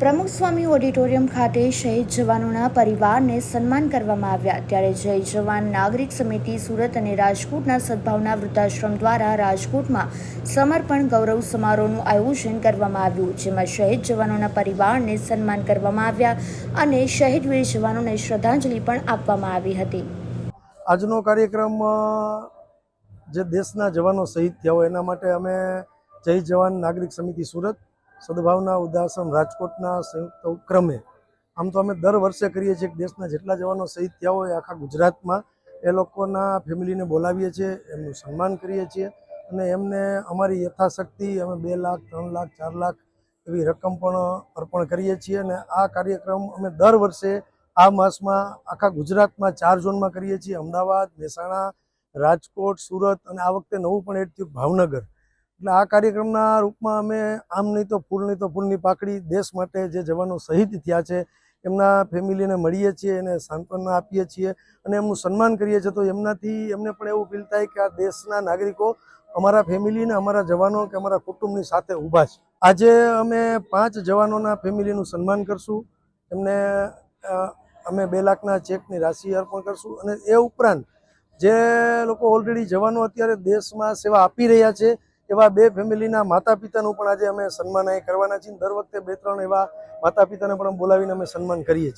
પ્રમુખ સ્વામી ઓડિટોરિયમ ખાતે શહીદ જવાનોના પરિવારને સન્માન કરવામાં આવ્યા. ત્યારે જય જવાન નાગરિક સમિતિ સુરત અને રાજકોટના સદભાવના વૃદ્ધાશ્રમ દ્વારા રાજકોટમાં સમર્પણ ગૌરવ સમારોહનું આયોજન કરવામાં આવ્યું, જેમાં શહીદ જવાનોના પરિવારને સન્માન કરવામાં આવ્યા અને શહીદ વીર જવાનોને શ્રદ્ધાંજલિ પણ આપવામાં આવી હતી. આજનો કાર્યક્રમ જે દેશના જવાનો શહીદ થયા હોય એના માટે અમે જય જવાન નાગરિક સમિતિ સુરત સદભાવના, ઉદાસન, રાજકોટના સંયુક્ત ઉપક્રમે. આમ તો અમે દર વર્ષે કરીએ છીએ દેશના જેટલા જવાનો શહીદ થયા હોય આખા ગુજરાતમાં, એ લોકોના ફેમિલીને બોલાવીએ છીએ, એમનું સન્માન કરીએ છીએ અને એમને અમારી યથાશક્તિ, અમે બે લાખ, ત્રણ લાખ, ચાર લાખ એવી રકમ પણ અર્પણ કરીએ છીએ અને આ કાર્યક્રમ અમે દર વર્ષે આ માસમાં આખા ગુજરાતમાં ચાર ઝોનમાં કરીએ છીએ. અમદાવાદ, મહેસાણા, રાજકોટ, સુરત અને આ વખતે નવું પણ એડ થયું ભાવનગર. એટલે આ કાર્યક્રમના રૂપમાં અમે આમ નહીં તો ફૂલ નહીં તો ફૂલની પાકડી દેશ માટે જે જવાનો શહીદ થયા છે, એમના ફેમિલીને મળીએ છીએ એને સાંત્વના આપીએ છીએ અને એમનું સન્માન કરીએ છીએ. તો એમનાથી એમને પણ એવું ફીલ થાય કે આ દેશના નાગરિકો અમારા ફેમિલીને, અમારા જવાનો કે અમારા કુટુંબની સાથે ઊભા છે. આજે અમે પાંચ જવાનોના ફેમિલીનું સન્માન કરશું. એમને અમે બે લાખના ચેકની રાશિ અર્પણ કરશું અને એ ઉપરાંત જે લોકો ઓલરેડી જવાનો અત્યારે દેશમાં સેવા આપી રહ્યા છે એવા બે ફેમિલીના માતા પિતાનું પણ આજે અમે સન્માન અહીં કરવાના છીએ. દર વખતે બે ત્રણ એવા માતા પિતાને પણ બોલાવીને અમે સન્માન કરીએ છીએ.